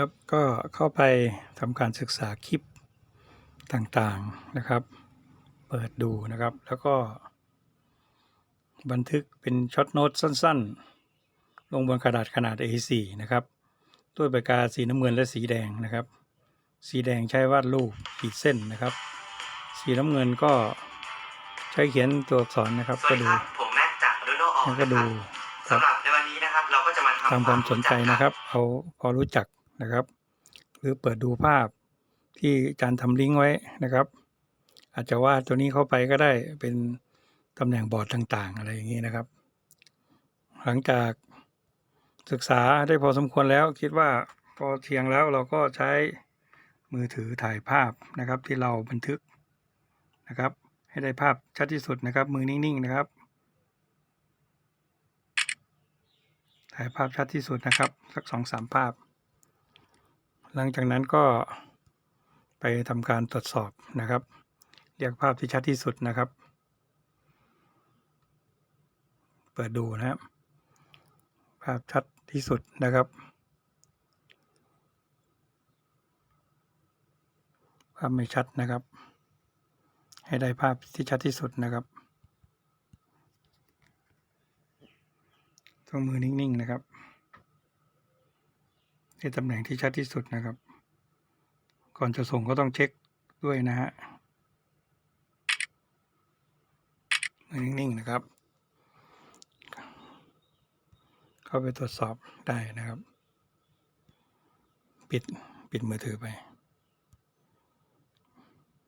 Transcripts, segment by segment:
ครับก็เข้าไปทำการศึกษาคลิปต่างๆนะครับ เปิดดูนะครับ แล้วก็ บันทึกเป็นช็อตโน้ตสั้นๆ ลงบนกระดาษขนาด A4 นะครับ ด้วยปากกาสีน้ำเงินและสีแดงนะครับ สีแดงใช้วาดรูปขีดเส้นนะครับ สีน้ำเงินก็ใช้เขียนตัวอักษรนะครับสวัก็สดีดูครับผมแม็กจากโดโนออแล้วก็ดูคสำรับหรับในวันนี้นะครับ เราก็จะมาทำทำความสนใจนะครับ เอาพอรู้จัก นะครับ หรือเปิดดูภาพที่อาจารย์ทำลิงก์ไว้นะครับ อาจจะวาดตัวนี้เข้าไปก็ได้เป็นตำแหน่งบอร์ดต่างๆ อะไรอย่างนี้นะครับ หลังจากศึกษาได้พอสมควรแล้วคิดว่าพอเทียงแล้วเราก็ใช้มือถือถ่ายภาพนะครับที่เราบันทึกนะครับ ให้ได้ภาพชัดที่สุดนะครับ มือนิ่งๆนะครับ ถ่ายภาพชัดที่สุดนะครับ สักสองสามภาพ หลังจากนั้นก็ไปทำการตรวจสอบนะครับ เรียกภาพที่ชัดที่สุดนะครับ เปิดดูนะครับ ภาพชัดที่สุดนะครับ ภาพไม่ชัดนะครับ ให้ได้ภาพที่ชัดที่สุดนะครับต้องมือนิ่งๆนะครับ ในตำแหน่งที่ชัดที่สุดนะครับ ก่อนจะส่งก็ต้องเช็คด้วยนะฮะมือนิ่งๆนะครับ เข้าไปตรวจสอบได้นะครับ ปิดปิดมือถือไป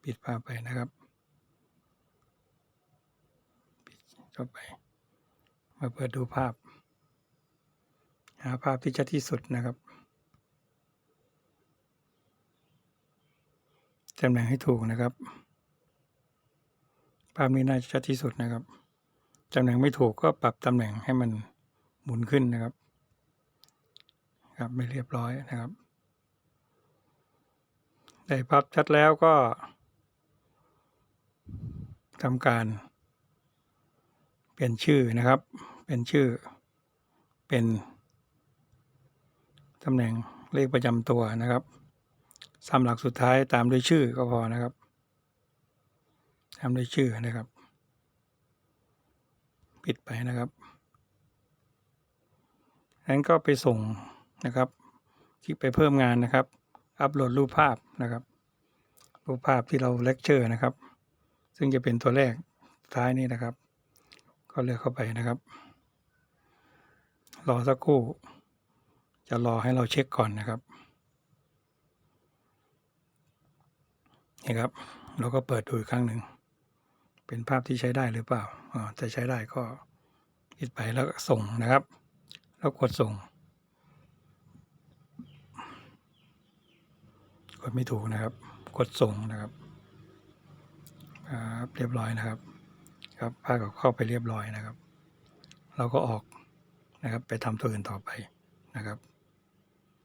ปิดภาพไปนะครับ ปิดเข้าไป มาเปิดดูภาพ หาภาพที่ชัดที่สุดนะครับ ตำแหน่งให้ถูกนะครับ ภาพนี้น่าจะชัดที่สุดนะครับตำแหน่งไม่ถูกก็ปรับตำแหน่งให้มันหมุนขึ้นนะครับ ครับไม่เรียบร้อยนะครับได้ภาพชัดแล้วก็ทำการ เปลี่ยนชื่อนะครับ เป็นชื่อ เป็นตำแหน่งเลขประจำตัวนะครับ สามหลักสุดท้ายตามด้วยชื่อก็พอนะครับ ตามด้วยชื่อนะครับ ปิดไปนะครับนั้นก็ไปส่งนะครับที่ไปเพิ่มงานนะครับ อัปโหลดรูปภาพนะครับ รูปภาพที่เราเลคเชอร์นะครับ ซึ่งจะเป็นตัวแรกท้ายนี้นะครับ ก็เลือกเข้าไปนะครับ รอสักครู่ จะรอให้เราเช็คก่อนนะครับ นี่ครับเราก็เปิดดูอีกครั้งหนึ่ง เป็นภาพที่ใช้ได้หรือเปล่าอ่าถ้าใช้ได้ก็ปิดไปแล้วส่งนะครับ แล้วกดส่ง กดไม่ถูกนะครับ กดส่งนะครับครับเรียบร้อยนะครับ ครับภาพก็เข้าไปเรียบร้อยนะครับ เราก็ออกนะครับไปทำตัวอื่นต่อไปนะครับ